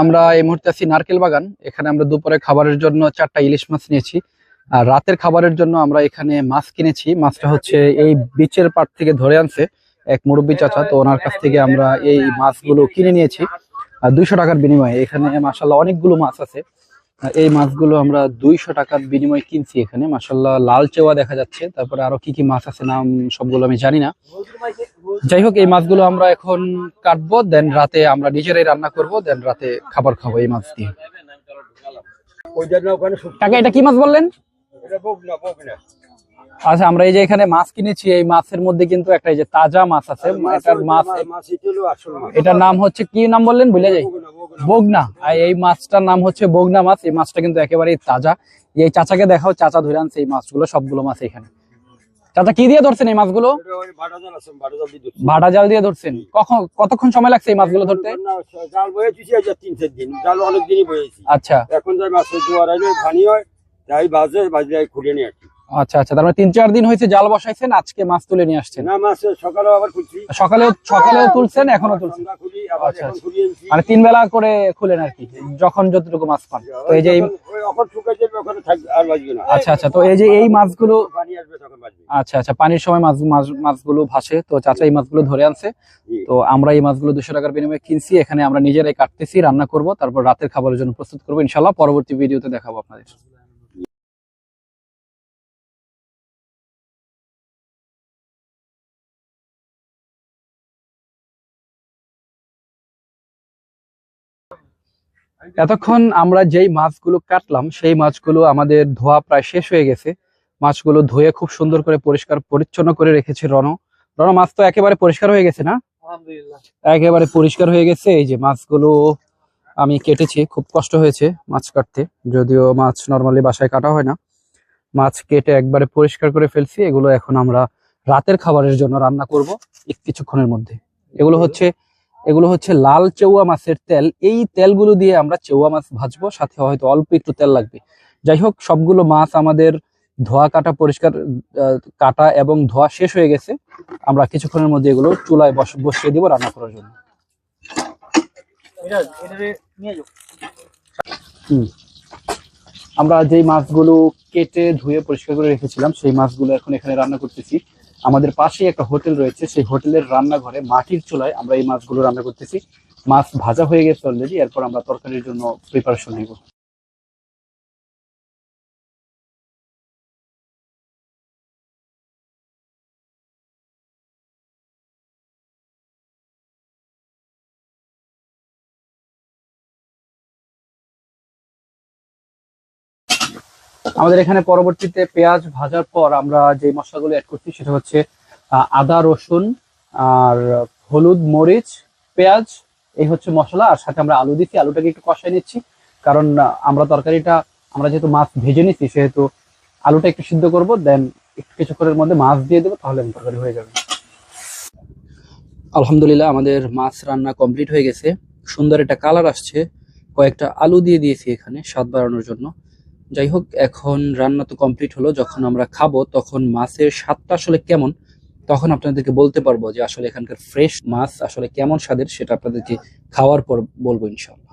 আমরা এই মুহূর্তে আছি নারকেল বাগান। এখানে আমরা দুপুরে খাবারের জন্য চারটা ইলিশ মাছ নিয়েছি। আর রাতের খাবারের জন্য আমরা এখানে মাছ কিনেছি। মাছটা হচ্ছে এই বিচের পাট থেকে ধরে আনছে এক মুরব্বী চাচা। তো ওনার কাছ থেকে আমরা এই মাছগুলো কিনে নিয়েছি। আর দুইশো টাকার বিনিময়ে এখানে মাসাল্লাহ অনেকগুলো মাছ আছে। এই মাছগুলো আমরা দুইশো টাকার বিনিময়ে কিনছি এখানে মাসাল্লাহ লাল চেওয়া দেখা যাচ্ছে তারপরে আরও কি কি মাছ আছে নাম সবগুলো আমি জানি না যাই হোক এই মাছগুলো আমরা এখন কাটবো দেন রাতে আমরা নিজেরাই রান্না করব দেন রাতে খাবার খাব এই মাছ দিয়ে। কাকা এটা কি মাছ বললেন। আচ্ছা আমরা এই যে এখানে মাছ কিনেছি এই মাছের মধ্যে কিন্তু একটা এই যে তাজা মাছ আছে এটার মাছ। এটার নাম হচ্ছে কি নাম বললেন ভুলে যাই। বগনা। আর এই মাছটার নাম হচ্ছে বগনা মাছ। এই মাছটা কিন্তু একেবারেই তাজা। এই চাচাকে দেখাও চাচা ধরে আনছে এই মাছগুলো সবগুলো মাছ এখানে। চাচা কি দিয়ে ধরছেন এই মাছগুলো? ভাড়া জাল দিয়ে ধরছেন? কখন কতক্ষণ সময় লাগছে এই মাছগুলো ধরতে? জাল বয়েছি তিন চার দিন। জাল অনেক দিনই বয়েছি। আচ্ছা। এখন যাই মাছের জোয়ার আইলে ভানি হয় তাই বাজে বাজে খুলে নিয়ে আসি। আচ্ছা আচ্ছা তার মানে তিন চার দিন হয়েছে জাল বসাইছেন আজকে মাছ তুলে নিয়ে আসছেন। না মাছ সকালেও আবার খুলছি সকালেও সকালেও তুলছেন এখনও তুলছেন। আচ্ছা, আচ্ছা। মানে তিন বেলা করে খুলেন আর কি যখন যতটুকু মাছ পান। তো এই যে আচ্ছা আচ্ছা তো এই যে এই মাছগুলো আচ্ছা আচ্ছা পানির সময় মাছ মাছ- মাছগুলো ভাসে। তো চাচা এই মাছগুলো ধরে আনছে। তো আমরা এই মাছগুলো দুশো টাকার বিনিময়ে কিনছি এখানে আমরা নিজেরাই কাটতেছি রান্না করব তারপর রাতের খাবারের জন্য প্রস্তুত করব। ইনশাল্লাহ পরবর্তী ভিডিওতে দেখাবো আপনাদের। এতক্ষণ আমরা যেই মাছগুলো কাটলাম সেই মাছগুলো আমাদের ধোয়া প্রায় শেষ হয়ে গেছে। মাছগুলো ধুয়ে খুব সুন্দর করে পরিষ্কার পরিচ্ছন্ন করে রেখেছে রণ রণ মাছ তো একেবারে পরিষ্কার হয়ে গেছে না? একেবারে পরিষ্কার হয়ে গেছে। এই যে মাছগুলো আমি কেটেছি খুব কষ্ট হয়েছে মাছ কাটতে। যদিও মাছ নর্মালি বাসায় কাটা হয় না। মাছ কেটে একবারে পরিষ্কার করে ফেলছি। এগুলো এখন আমরা রাতের খাবারের জন্য রান্না করব এক কিছুক্ষণের মধ্যে। এগুলো হচ্ছে এগুলো হচ্ছে লাল চেউয়া মাছের তেল। এই তেলগুলো দিয়ে আমরা চেউয়া মাছ ভাজবো সাথে হয়তো অল্প একটু তেল লাগবে। যাই হোক সবগুলো মাছ আমাদের ধোয়া কাটা পরিষ্কার কাটা এবং ধোয়া শেষ হয়ে গেছে। আমরা কিছুক্ষণের মধ্যে এগুলো চুলায় বস- বসিয়ে দিব রান্না করার জন্য। আমরা যেই মাছগুলো কেটে ধুয়ে পরিষ্কার করে রেখেছিলাম সেই মাছগুলো এখন এখানে রান্না করতেছি। আমাদের পাশেই একটা হোটেল রয়েছে, সেই হোটেলের রান্নাঘরে মাটির চুলায় আমরা এই মাছগুলো রান্না করতেছি। মাছ ভাজা হয়ে গেছে অলরেডি এরপর আমরা তরকারির জন্য প্রিপারেশন নিব। আমাদের এখানে পরবর্তীতে পেঁয়াজ ভাজার পর আমরা যে মশলাগুলো অ্যাড করছি সেটা হচ্ছে আদা, রসুন আর হলুদ, মরিচ, পেঁয়াজ, এই হচ্ছে মশলা। আর সাথে আমরা আলু দিচ্ছি আলুটাকে একটু কষাই নিচ্ছি। কারণ আমরা তরকারিটা, আমরা যেহেতু মাছ ভেজে নিচ্ছি সেহেতু আলুটা একটু সিদ্ধ করব, দেন একটু কিছুক্ষণের মধ্যে মাছ দিয়ে দেবো, তাহলে তরকারি হয়ে যাবে। আলহামদুলিল্লাহ, আমাদের মাছ রান্না কমপ্লিট হয়ে গেছে। সুন্দর একটা কালার আসছে। কয়েকটা আলু দিয়ে দিয়েছি এখানে, স্বাদ বাড়ানোর জন্য। যাই হোক এখন রান্না তো কমপ্লিট হলো, যখন আমরা খাব তখন মাছের স্বাদটা আসলে কেমন, তখন আপনাদেরকে বলতে পারব যে আসলে এখানকার ফ্রেশ মাছ আসলে কেমন স্বাদের, সেটা আপনাদেরকে খাওয়ার পর বলব ইনশাল্লাহ